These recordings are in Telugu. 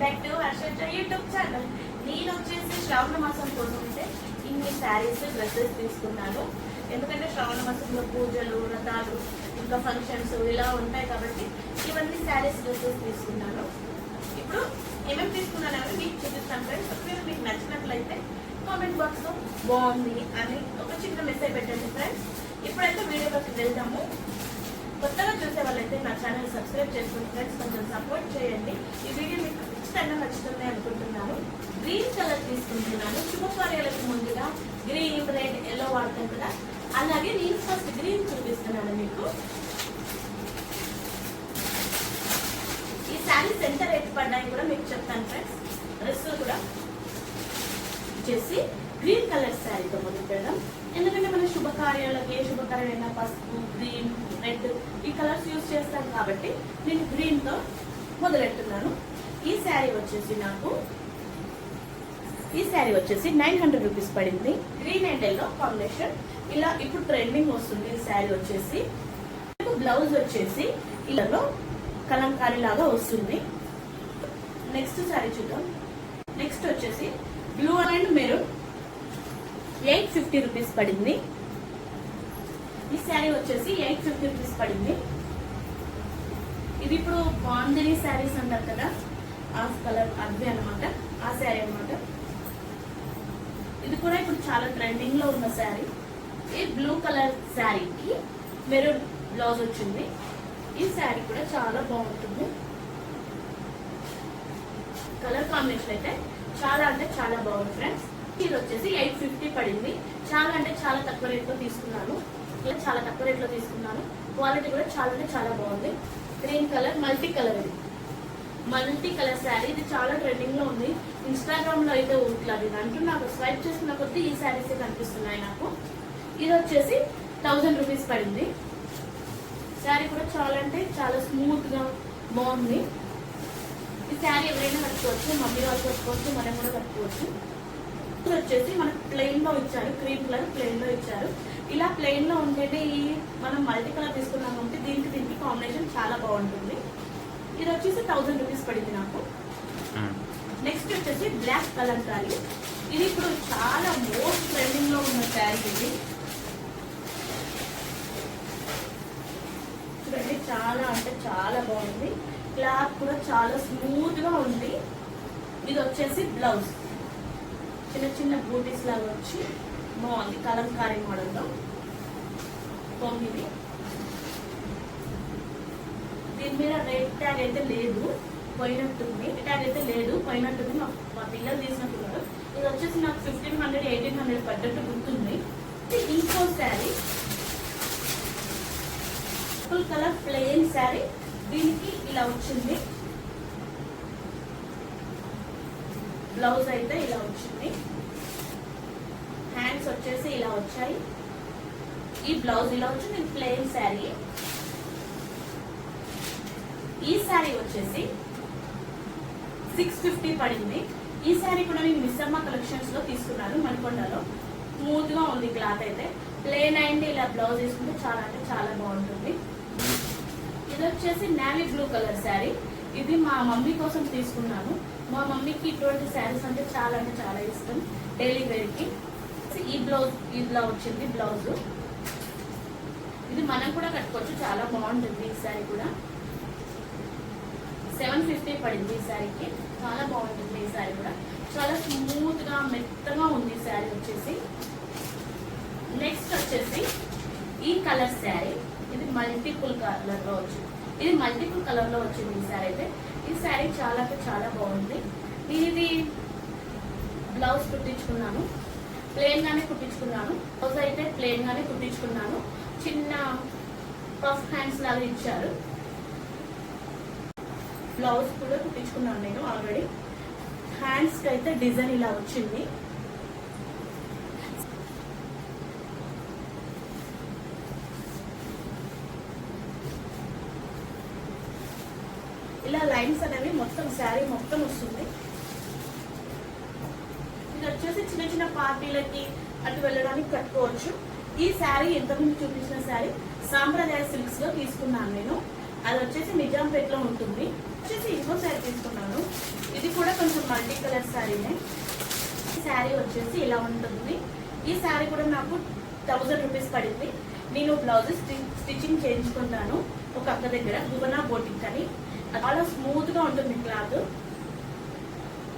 Back to Harshita YouTube channel నేను వచ్చేసి శ్రావణ మాసం కోసం అయితే ఇన్ని శారీస్ డ్రెస్సెస్ తీసుకున్నాను. ఎందుకంటే శ్రావణ మాసంలో పూజలు వ్రతాలు ఇంకా ఫంక్షన్స్ ఇలా ఉంటాయి కాబట్టి ఇవన్నీ శారీస్ డ్రెస్సెస్ తీసుకున్నాను. ఇప్పుడు ఏమేమి తీసుకున్నానని మీకు చూపిస్తాను ఫ్రెండ్స్ ఒకవేళ మీకు నచ్చినట్లయితే కామెంట్ బాక్స్లో బాగుంది అని ఒక చిన్న మెసేజ్ పెట్టండి ఫ్రెండ్స్ ఇప్పుడైతే వీడియోలోకి వెళ్దాము. కొత్తగా చూసే వాళ్ళైతే నా ఛానల్ సబ్స్క్రైబ్ చేసుకోండి ఫ్రెండ్స్ కొంచెం సపోర్ట్ చేయండి. ఈ వీడియో మీకు ఖచ్చితంగా నచ్చుతుంది అనుకుంటున్నాను. గ్రీన్ కలర్ తీసుకుంటున్నాను. శుభకార్యాలకు ముందుగా గ్రీన్ రెడ్ ఎల్లో వాడతాం కదా. అలాగే నేను ఫస్ట్ గ్రీన్ చూపిస్తున్నాను మీకు. ఈ శారీస్ ఎంత రేట్ పడ్డాయి కూడా మీకు చెప్తాను ఫ్రెండ్స్ డ్రెస్ కూడా వచ్చేసి గ్రీన్ కలర్ శారీతో మొదలు పెడదాం ఎందుకంటే మన శుభకార్యాలకి ఏ శుభకార్యమైనా పసుపు గ్రీన్ రెడ్ ఈ కలర్స్ యూజ్ చేస్తాం కాబట్టి నేను గ్రీన్తో మొదలెడుతున్నాను. ఈ శారీ వచ్చేసి నాకు ఈ శారీ వచ్చేసి నైన్ హండ్రెడ్ రూపీస్ పడింది. గ్రీన్ అండ్ ఎల్లో కాంబినేషన్ ఇలా ఇప్పుడు ట్రెండింగ్ వస్తుంది ఈ శారీ వచ్చేసి. బ్లౌజ్ వచ్చేసి ఇలాలో కలంకారీ లాగా వస్తుంది. నెక్స్ట్ శారీ చూద్దాం. నెక్స్ట్ వచ్చేసి blue and maroon eight fifty rupees పడింది. ఈ శారీ వచ్చేసి ఎయిట్ ఫిఫ్టీ రూపీస్ పడింది. ఇది ఇప్పుడు బాందిని శారీస్ అంటారు కదా. ఆఫ్ కలర్ అదే అనమాట ఆ శారీ అన్నమాట. ఇది కూడా ఇప్పుడు చాలా ట్రెండింగ్లో ఉన్న శారీ. ఈ బ్లూ కలర్ శారీకి మెరూన్ బ్లౌజ్ వచ్చింది. ఈ శారీ కూడా చాలా బాగుంటుంది. కలర్ కాంబినేషన్ అయితే చాలా అంటే చాలా బాగుంది ఫ్రెండ్స్ ఇది వచ్చేసి ఎయిట్ ఫిఫ్టీ పడింది. చాలా అంటే చాలా తక్కువ రేట్లో తీసుకున్నాను. ఇలా చాలా తక్కువ రేట్లో తీసుకున్నాను. క్వాలిటీ కూడా చాలా అంటే చాలా బాగుంది. గ్రీన్ కలర్ మల్టీ కలర్ ఇది. Multi colour sari. ఇది చాలా ట్రెండింగ్లో ఉంది. ఇన్స్టాగ్రామ్లో అయితే ఉంటుంది ఇది అంటూ నాకు స్వైప్ చేసిన కొద్దీ ఈ శారీస్ కనిపిస్తున్నాయి నాకు. ఇది వచ్చేసి థౌజండ్ రూపీస్ పడింది. శారీ కూడా చాలా అంటే చాలా స్మూత్గా బాగుంది. ఈ శారీ ఎవరైనా కట్టుకోవచ్చు మమ్మీ వాళ్ళు కట్టుకోవచ్చు మనం కూడా కట్టుకోవచ్చు. వచ్చేసి మనకు ప్లెయిన్లో ఇచ్చారు. క్రీమ్ కలర్ ప్లెయిన్లో ఇచ్చారు. ఇలా ప్లెయిన్లో ఉంటేనే ఈ మనం మల్టీ కలర్ తీసుకున్నాం అంటే దీనికి దీనికి కాంబినేషన్ చాలా బాగుంటుంది. ఇది వచ్చేసి థౌజండ్ రూపీస్ పడింది నాకు. నెక్స్ట్ వచ్చేసి బ్లాక్ కలర్ శారీ. ఇది ఇప్పుడు చాలా మోస్ట్ ట్రెండింగ్లో ఉన్న శారీ ఇది. చూడండి చాలా అంటే చాలా బాగుంది. క్లాత్ కూడా చాలా స్మూత్గా ఉంది. ఇది వచ్చేసి బ్లౌజ్ చిన్న చిన్న బూటీస్ లాగా వచ్చి బాగుంది. కలంకారీ మోడల్లో తొమ్మిది దీని మీద రేట్ ట్యాగ్ అయితే లేదు పోయినట్టుంది ట్యాగ్ అయితే లేదు పోయినట్టుంది మా మా పిల్లలు తీసినట్టున్నారు. ఇది వచ్చేసి నాకు ఫిఫ్టీన్ హండ్రెడ్ ఎయిటీన్ హండ్రెడ్ పడ్డట్టు గుర్తుంది. ఇంకో sari. Full colour plain sari. దీనికి ఇలా వచ్చింది. బ్లౌజ్ అయితే ఇలా వచ్చింది. హ్యాండ్స్ వచ్చేసి ఇలా వచ్చాయి. ఈ బ్లౌజ్ ఇలా వచ్చింది ప్లెయిన్ శారీ. ఈ శారీ వచ్చేసి సిక్స్ ఫిఫ్టీ పడింది. ఈ శారీ కూడా నేను మిస్సమ్మ కలెక్షన్స్లో తీసుకున్నాను మణికొండలో. స్మూత్గా ఉంది క్లాత్ అయితే. ప్లేన్ అండ్ ఇలా బ్లౌజ్ వేసుకుంటే చాలా అంటే చాలా బాగుంటుంది. ఇది వచ్చేసి నావీ బ్లూ కలర్ శారీ. ఇది మా మమ్మీ కోసం తీసుకున్నాను. మా మమ్మీకి ఇటువంటి శారీస్ అంటే చాలా అంటే చాలా ఇష్టం. డైలీ ఈ బ్లౌజ్ ఇదిలా వచ్చింది బ్లౌజ్. ఇది మనం కూడా కట్టుకోవచ్చు. చాలా బాగుంటుంది ఈ శారీ కూడా. సెవెన్ ఫిఫ్టీ పడింది ఈ శారీకి. చాలా బాగుంటుంది ఈ శారీ కూడా. చాలా స్మూత్గా మెత్తగా ఉంది ఈ శారీ వచ్చేసి. నెక్స్ట్ వచ్చేసి ఈ కలర్ శారీ. ఇది మల్టిపుల్ కలర్లో వచ్చింది ఇది మల్టిపుల్ కలర్లో వచ్చింది ఈ శారీ అయితే. ఈ శారీ చాలా చాలా బాగుంది. నేను ఇది బ్లౌజ్ కుట్టించుకున్నాను. ప్లెయిన్గానే కుట్టించుకున్నాను. బ్లౌజ్ అయితే ప్లెయిన్గానే కుట్టించుకున్నాను. చిన్న పఫ్ హ్యాండ్స్ లాగా ఇచ్చారు. బ్లౌజ్ కూడా కుట్టించుకున్నాను నేను ఆల్రెడీ. హ్యాండ్స్కి అయితే డిజైన్ ఇలా వచ్చింది. ఇలా లైన్స్ అనేవి మొత్తం శారీ మొత్తం వస్తుంది. ఇది వచ్చేసి చిన్న చిన్న పార్టీలకి అటు వెళ్ళడానికి కట్టుకోవచ్చు. ఈ శారీ ఇంతకుముందు చూపించిన శారీ? సాంప్రదాయ సిల్క్స్లో తీసుకున్నాను నేను. అది వచ్చేసి నిజాంపేట్లో ఉంటుంది? వచ్చేసి ఇంకో శారీ తీసుకున్నాను. ఇది కూడా కొంచెం మల్టీ కలర్ శారీనే ఈ శారీ వచ్చేసి ఇలా ఉంటుంది. ఈ శారీ కూడా నాకు థౌజండ్ రూపీస్ పడింది. నేను బ్లౌజ్ స్టిచ్చింగ్ చేయించుకుంటాను ఒక అక్క దగ్గర భువనా బోటిక్ అని. చాలా స్మూత్గా ఉంటుంది క్లాత్.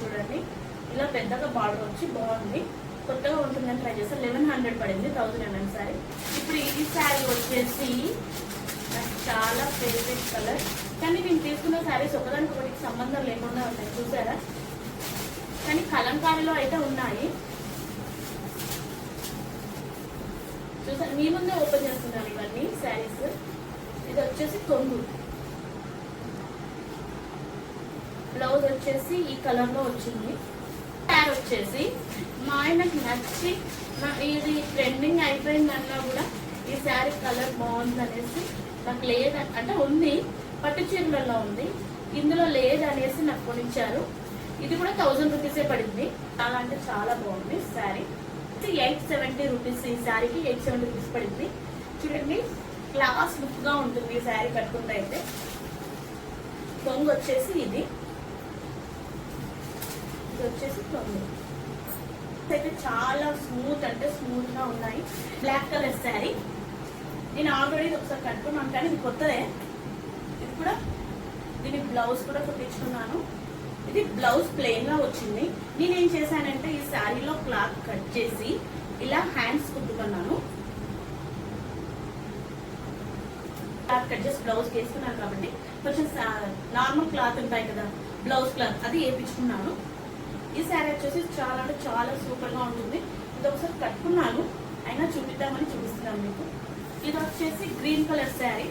చూడండి. ఇలా పెద్దగా బార్డర్ వచ్చి బాగుంది. కొత్తగా ఉంటుందని ట్రై చేస్తే లెవెన్ హండ్రెడ్ పడింది థౌజండ్ ఎంఎం శారీ ఇప్పుడు ఈ శారీ వచ్చేసి నాకు చాలా ఫేవరెట్ కలర్. కానీ నేను తీసుకున్న శారీస్ ఒకదానికి ఒకటికి సంబంధం లేకుండా ఉన్నాయి. చూసారా? కానీ కలంకారీలో అయితే ఉన్నాయి. చూసారు? మీ ముందే ఓపెన్ చేస్తున్నాను ఇవన్నీ శారీస్. ఇది వచ్చేసి కొంగు. బ్లౌజ్ వచ్చేసి ఈ కలర్లో వచ్చింది. శారీ వచ్చేసి మా ఆయనకు నచ్చి ఇది ట్రెండింగ్ అయిపోయిందన్నా కూడా ఈ శారీ కలర్ బాగుంది అనేసి నాకు లేదు అంటే ఉంది పట్టు చీరలలో ఉంది. ఇందులో లేదు అనేసి నాకు కొనిచ్చారు. ఇది కూడా థౌజండ్ రూపీసే పడింది. చాలా అంటే చాలా బాగుంది శారీ. ఎయిట్ సెవెంటీ రూపీస్ ఈ శారీకి ఎయిట్ సెవెంటీ రూపీస్ పడింది. చూడండి క్లాస్ లుక్గా ఉంటుంది ఈ శారీ కట్టుకుంటే అయితే. కొంగు వచ్చేసి ఇది. ఇది వచ్చేసి కొంగు అయితే చాలా స్మూత్ అంటే స్మూత్గా ఉన్నాయి. Black colour sari. నేను ఆల్రెడీ ఇది ఒకసారి కట్టుకున్నాను కానీ ఇది కొత్తదే. ఇది కూడా దీని బ్లౌజ్ కూడా కుట్టించుకున్నాను. ఇది బ్లౌజ్ ప్లెయిన్గా వచ్చింది. నేనేం చేశానంటే ఈ శారీలో క్లాత్ కట్ చేసి ఇలా హ్యాండ్స్ కుట్టుకున్నాను. క్లాత్ కట్ చేసి బ్లౌజ్ వేసుకున్నాను కాబట్టి కొంచెం నార్మల్ క్లాత్ ఉంటాయి కదా బ్లౌజ్ క్లాత్ అది వేయించుకున్నాను. ఈ శారీ వచ్చేసి చాలా అంటే చాలా సూపర్గా ఉంటుంది. ఇది ఒకసారి కట్టుకున్నాను. అయినా చూపిద్దామని చూపిస్తున్నాను మీకు. ఇది వచ్చేసి గ్రీన్ కలర్ శారీ.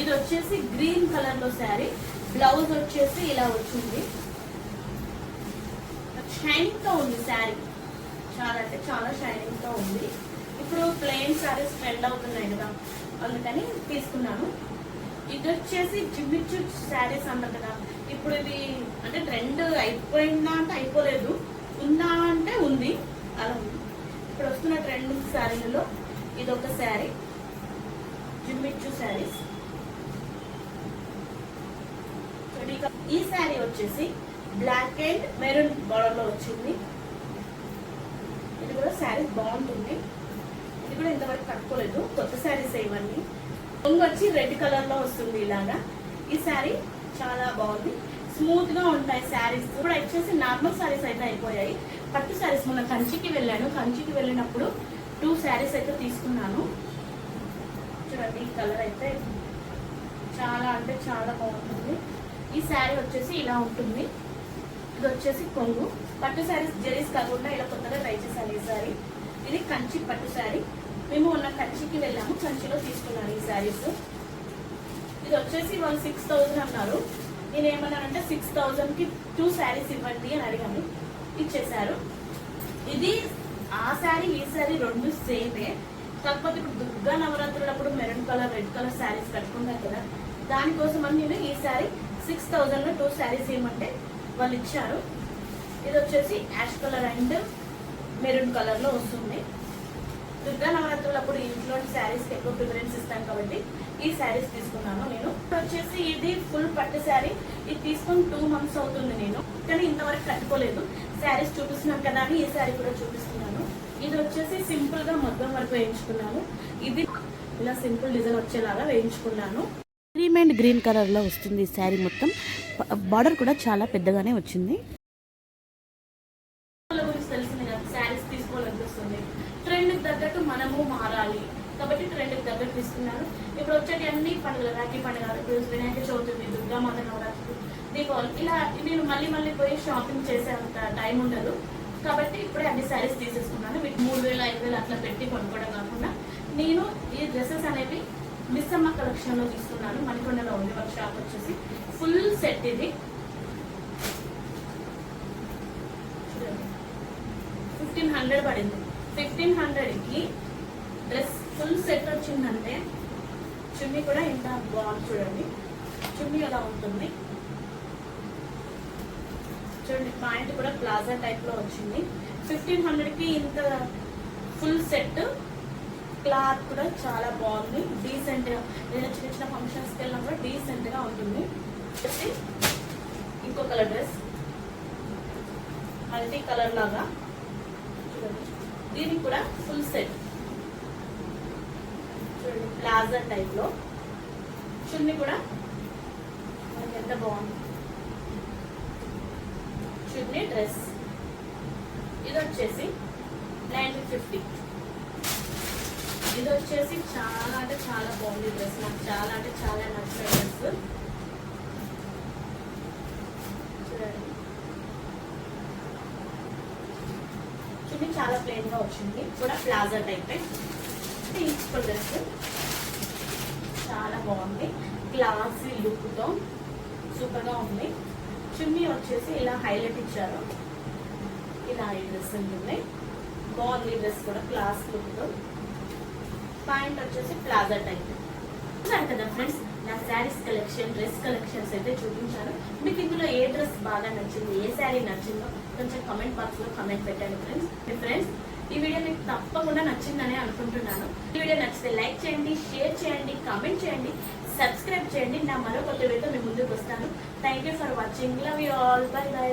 ఇది వచ్చేసి గ్రీన్ కలర్లో శారీ. బ్లౌజ్ వచ్చేసి ఇలా వచ్చింది. షైనింగ్తో ఉంది శారీ. చాలా అంటే చాలా షైనింగ్తో ఉంది. ఇప్పుడు ప్లెయిన్ శారీస్ ట్రెండ్ అవుతున్నాయి కదా అందుకని తీసుకున్నాను. ఇది వచ్చేసి జిమ్మిచ్చు శారీస్ అంటారు కదా ఇప్పుడు ఇది అంటే ట్రెండ్ అయిపోయిందా అంటే అయిపోలేదు. ఉందా అంటే ఉంది. అలా ఉంది. ఇప్పుడు వస్తున్న ట్రెండ్ శారీలలో ఇది ఒక శారీ. జిమ్మిచ్చు శారీస్. ఈ శారీ వచ్చేసి బ్లాక్ అండ్ మెరూన్ బార్డర్లో వచ్చింది. ఇది కూడా శారీ బాగుంటుంది. ఇది కూడా ఇంతవరకు కట్టుకోలేదు. కొత్త శారీస్ ఇవన్నీ. కొంగు వచ్చి రెడ్ కలర్లో వస్తుంది ఇలాగా. ఈ శారీ చాలా బాగుంది. స్మూత్గా ఉంటాయి శారీస్. ఇప్పుడు వచ్చేసి నార్మల్ శారీస్ అయితే అయిపోయాయి. పట్టు శారీస్ మొన్న కంచికి వెళ్ళాను. కంచికి వెళ్ళినప్పుడు టూ శారీస్ అయితే తీసుకున్నాను. చూడండి ఈ కలర్ అయితే చాలా అంటే చాలా బాగుంటుంది. ఈ శారీ వచ్చేసి ఇలా ఉంటుంది. ఇది వచ్చేసి కొంగు. పట్టు శారీస్ జరీస్ కాకుండా ఇలా కొత్తగా ట్రై చేశాను ఈ శారీ ఇది కంచి పట్టు శారీ మేము మొన్న కంచికి వెళ్ళాము. కంచిలో తీసుకున్నాను ఈ శారీస్ ఇది వచ్చేసి వాళ్ళు సిక్స్ థౌజండ్ అన్నారు. నేను ఏమన్నానంటే సిక్స్ థౌజండ్కి టూ శారీస్ ఇవ్వండి అని అడిగాను. ఇచ్చేసారు ఇది ఆ శారీ ఈ శారీ రెండు సేమే. కాకపోతే ఇప్పుడు Durga నవరాత్రులప్పుడు maroon colour red colour saris కట్టుకుంటారు కదా. దానికోసం అని నేను ఈ శారీ సిక్స్ థౌజండ్లో టూ శారీస్ ఏమంటే వాళ్ళు ఇచ్చారు. ఇది వచ్చేసి యాష్ కలర్ అండ్ మెరూన్ కలర్లో వస్తుంది. దుర్గా నవరాత్రులు అప్పుడు ఇంట్లో శారీస్ ఎక్కువ ప్రిఫరెన్స్ ఇస్తాను కాబట్టి ఈ శారీస్ తీసుకున్నాను నేను. వచ్చేసి ఇది ఫుల్ పట్టు శారీ. ఇది తీసుకుని టూ మంత్స్ అవుతుంది నేను. కానీ ఇంతవరకు కట్టుకోలేదు. శారీస్ చూపిస్తున్నాను కదా అని ఈ శారీ కూడా చూపిస్తున్నాను. ఇది వచ్చేసి సింపుల్గా మగ్గం వరకు వేయించుకున్నాను. ఇది ఇలా సింపుల్ డిజైన్ వచ్చేలాగా వేయించుకున్నాను. క్రీమ్ అండ్ గ్రీన్ కలర్లో వస్తుంది ఈ శారీ మొత్తం. బార్డర్ కూడా చాలా పెద్దగానే వచ్చింది. తెలిసింది శారీస్ తీసుకోవాలనిపిస్తుంది. తగ్గట్టు మనము మారాలి. కాబట్టి ట్రెండ్ తగ్గట్టు తీసుకున్నాను. ఇప్పుడు వచ్చేటి అన్ని పండుగలు రాఖీ పండుగ వినాయక చవితి దుర్గామాత నవరాత్రులు. దీపావళి ఇలా నేను మళ్ళీ మళ్ళీ పోయి షాపింగ్ చేసే అంత టైం ఉండదు. కాబట్టి ఇప్పుడే అన్ని శారీస్ తీసేసుకున్నాను. వీటి మూడు వేలు ఐదు వేలు అట్లా పెట్టి కొనుక్కోవడం కాకుండా నేను ఈ డ్రెస్సెస్ అనేవి మిస్సమ్మ కలెక్షన్లో తీసుకున్నాను. మణికొండలో ఉంది ఒక షాప్ వచ్చేసి. ఫుల్ సెట్ ఇది. చూడండి. ఫిఫ్టీన్ హండ్రెడ్ పడింది. ఫిఫ్టీన్ హండ్రెడ్కి డ్రెస్ ఫుల్ సెట్ వచ్చిందంటే చున్నీ కూడా ఇంత బాగుంది చూడండి. చున్నీ ఎలా ఉంటుంది? చూడండి పాయింట్ కూడా ప్లాజా టైప్లో వచ్చింది. ఫిఫ్టీన్ హండ్రెడ్కి ఇంత ఫుల్ సెట్. క్లాత్ కూడా చాలా బాగుంది. డీసెంట్ నేను చిన్న చిన్న ఫంక్షన్స్కి వెళ్ళినా కూడా డీసెంట్గా ఉంటుంది. ఇంకో కలర్ డ్రెస్ మల్టీ కలర్ లాగా. చూడండి. దీనికి కూడా ఫుల్ సెట్ చూడండి ప్లాజా టైప్లో కూడా. మనకి ఎంత బాగుంది. చున్నీ డ్రెస్. ఇది వచ్చేసి నైన్టీన్ ఫిఫ్టీ. ఇది వచ్చేసి చాలా అంటే చాలా బాగుంది డ్రెస్. నాకు చాలా అంటే చాలా నచ్చిన డ్రెస్. చూడండి. చూడండి చాలా ప్లెయిన్గా వచ్చింది. కూడా ప్లాజా టైప్. తీసుకో డ్రెస్. చాలా బాగుంది. క్లాసీ లుక్తో సూపర్గా ఉంది. చున్నీ వచ్చేసి ఇలా హైలైట్ ఇచ్చారు. ఇలా ఈ డ్రెస్ ఉంటుంది. బాగుంది డ్రెస్ కూడా క్లాస్ లుక్ పాయింట్ వచ్చేసి ప్లాజా టైప్. చూసారు కదా ఫ్రెండ్స్ నా శారీస్ కలెక్షన్ డ్రెస్ కలెక్షన్స్ అయితే చూపించాను. మీకు ఇందులో ఏ డ్రెస్ బాగా నచ్చింది ఏ శారీ నచ్చిందో కొంచెం కమెంట్ బాక్స్లో కమెంట్ పెట్టండి ఫ్రెండ్స్. ఫ్రెండ్స్ ఈ వీడియో మీకు తప్పకుండా నచ్చిందనే అనుకుంటున్నాను. ఈ వీడియో నచ్చితే లైక్ చేయండి షేర్ చేయండి కామెంట్ చేయండి. సబ్స్క్రైబ్ చేయండి. నా మరో కొత్త వీడియోతో మీ ముందుకు వస్తాను. Thank you for watching love you all bye bye